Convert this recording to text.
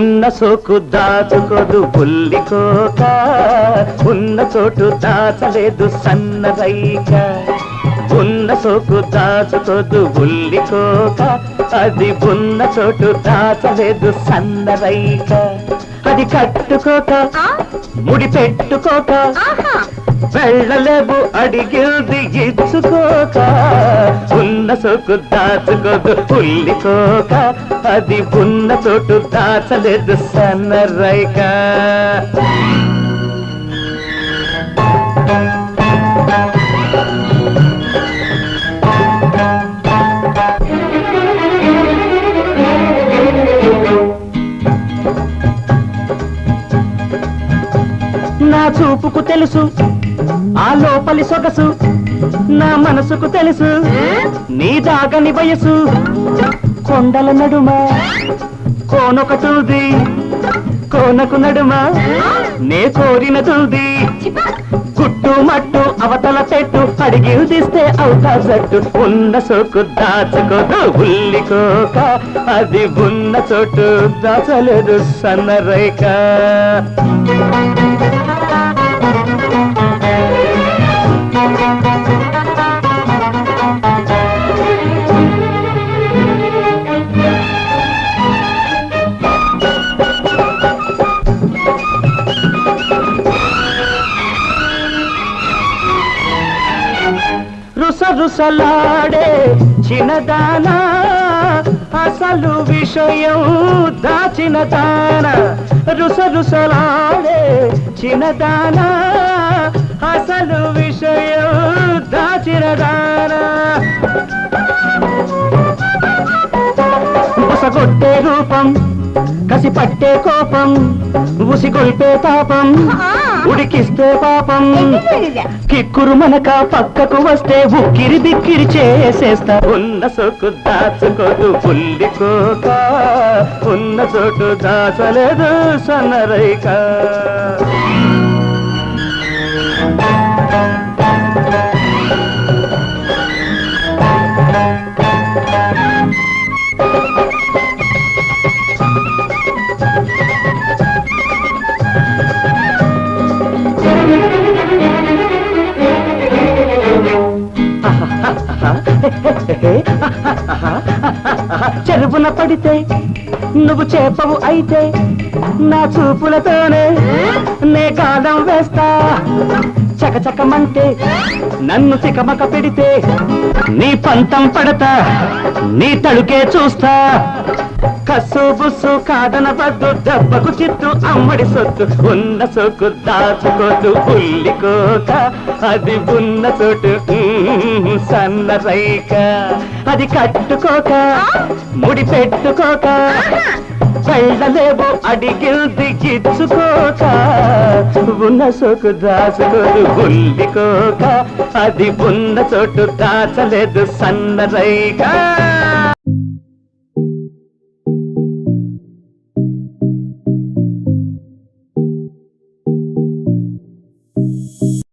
ఉన్న సోకు దాచుకోదు పుల్లికోక ఉన్న చోటు దాచలేదు సన్నరైక ఉన్న సోకు దాచుకోదు బుల్లికోక అది ఉన్న చోటు దాచలేదు సన్నరైక అది కట్టుకోక? ముడి పెట్టుకోక. వెళ్ళలేవు అడిగింది ఇచ్చుకోక. ఉన్న సోకు దాచుకోదు. పుల్లికోక అది ఉన్న చోటు దాచలేదు సన్నరైక. నా చూపుకు తెలుసు ఆ లోపలి సొగసు నా మనసుకు తెలుసు. నీ దాగని వయసు. కొండల నడుమ కోనొక చూది కోనకు నడుమ నే కోరిన తుంది గుట్టు మట్టు అవతల పెట్టు అడిగి తీస్తే అవుతా జట్టు. ఉన్న సోకు దాచుకోదు ఉల్లికోక అది ఉన్న చోటు దాచలేదు సన్నరేఖ రుసరుసలాడే చిన్నదానా అసలు విషయం దాచిన దాన. రుసరుసలాడే చిన్నదానా అసలు విషయం దాచిన దానా. ఉసగొట్టే రూపం కసి పట్టే కోపం ఉసిగొల్పే తాపం ఉడికిస్తే పాపం. కిక్కురు మనక పక్కకు వస్తే ఉక్కిరి బిక్కిరి చేసేస్తా. ఉన్న సొక్కు దాచుకోదు పుల్లికోక ఉన్న చోటు దాచలేదు సన్నరైక. చెరుపున పడితే నువ్వు చేపవు అయితే నా చూపులతోనే నే కాలం వేస్తా. చకచకమంటే నన్ను చికమక పెడితే నీ పంతం పడతా నీ తడుకే చూస్తా. కస్సు బుస్సు కాదన బద్దు దెబ్బకు చిత్తు అమ్మడి సొత్తు. ఉన్న సొక్కు దాచుకోదు ఉల్లికోక అది ఉన్న చోటు సన్న రైక. అది కట్టుకోక ముడి పెట్టుకోక వెళ్ళలేవు అడిగిల్ది గిచ్చుకోక. ఉన్న సోకు దాచుకోదు ఉల్లికోక అది ఉన్న చోటు దాచలేదు సన్న రైక.